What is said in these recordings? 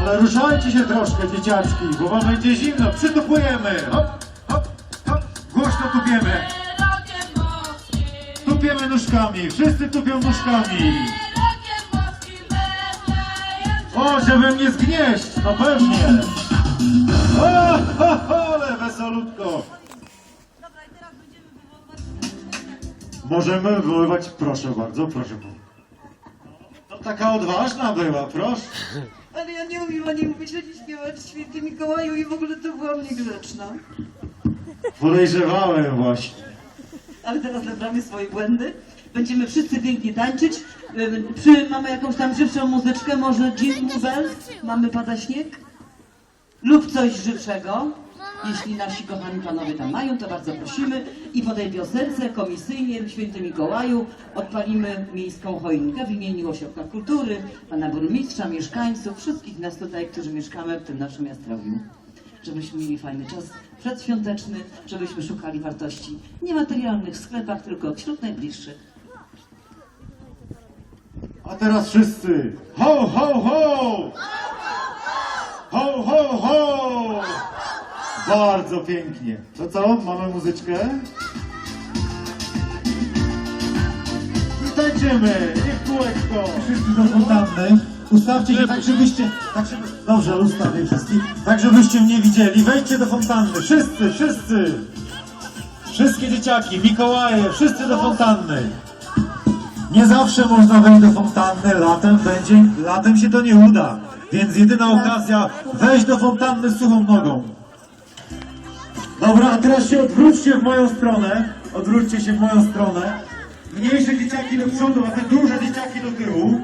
Ale ruszajcie się troszkę, dzieciaczki, bo wam będzie zimno. Przytupujemy. Hop, hop, hop. Głośno tupiemy. Tupiemy nóżkami. Wszyscy tupią nóżkami. O, żeby mnie zgnieść. No pewnie. O, ho, ho, ale wesolutko. Możemy wywoływać, proszę bardzo, proszę. To taka odważna była, proszę. Ja nie umiem ani mówić, ani śpiewać Święty Mikołaju i w ogóle to byłam niegrzeczna. Podejrzewałem właśnie. Ale teraz naprawię swoje błędy. Będziemy wszyscy pięknie tańczyć. Przy, mamy jakąś tam żywszą muzyczkę, może Jingle Bells? Mamy pada śnieg? Lub coś żywszego. Jeśli nasi kochani panowie tam mają, to bardzo prosimy. I po tej piosence komisyjnie w Świętym Mikołaju odpalimy miejską choinkę w imieniu Ośrodka Kultury, pana burmistrza, mieszkańców, wszystkich nas tutaj, którzy mieszkamy w tym naszym Jastrowiu. Żebyśmy mieli fajny czas przedświąteczny, żebyśmy szukali wartości niematerialnych w sklepach, tylko wśród najbliższych. A teraz wszyscy. Ho, ho, ho! Ho, ho, ho! Bardzo pięknie. To co? Mamy muzyczkę? Tańczymy. Niech kółeczko. Wszyscy do fontanny. Ustawcie się tak, żebyście... Tak, żeby... Dobrze, ustawię wszystkich. Tak, żebyście mnie widzieli. Wejdźcie do fontanny. Wszyscy, wszyscy. Wszystkie dzieciaki, Mikołaje, wszyscy do fontanny. Nie zawsze można wejść do fontanny, latem będzie, latem się to nie uda. Więc jedyna okazja, wejść do fontanny z suchą nogą. Dobra, a teraz się odwróćcie w moją stronę. Odwróćcie się w moją stronę. Mniejsze dzieciaki do przodu, a te duże dzieciaki do tyłu.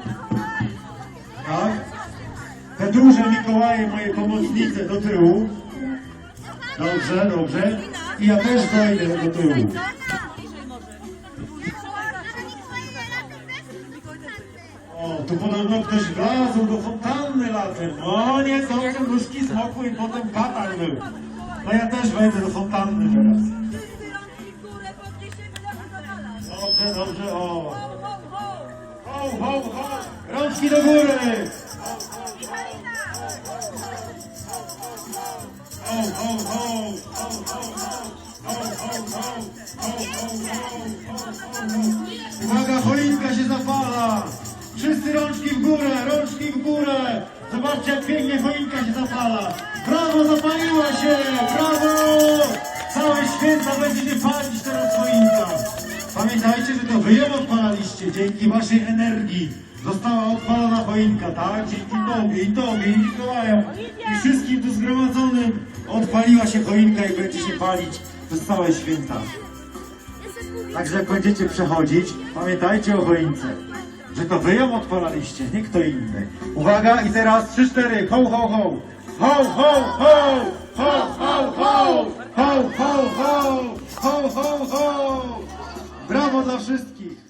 Tak? Te duże Mikołaje, moje pomocnice do tyłu. Dobrze, dobrze. I ja też wejdę do tyłu. O, tu podobno ktoś wlazł do fontanny latem. O nie, dobrze, nóżki zmokły i potem katar był. No ja też wejdę do fontanny teraz. Dobrze, dobrze, o. Ho, ho, ho! Rączki do góry! Ho, ho, ho! Ho, ho, ho! Ho, ho, ho! Ho, ho, ho! Uwaga, choinka się zapala! Wszyscy rączki w górę, rączki w górę! Zobaczcie, jak pięknie choinka się zapala! Brawo, zapaliła się! Się palić teraz choinka! Pamiętajcie, że to wy ją odpalaliście. Dzięki waszej energii została odpalona choinka, tak? Dzięki tobie i tobie i Mikołajom i wszystkim tu zgromadzonym odpaliła się choinka i będzie się palić przez całe święta. Także jak będziecie przechodzić, pamiętajcie o choince, że to wy ją odpalaliście, nie kto inny. Uwaga i teraz trzy, cztery, ho, ho, ho! Ho, ho, ho! Ho, ho, ho! Ho, ho, ho! Ho, ho, ho! Brawo dla wszystkich!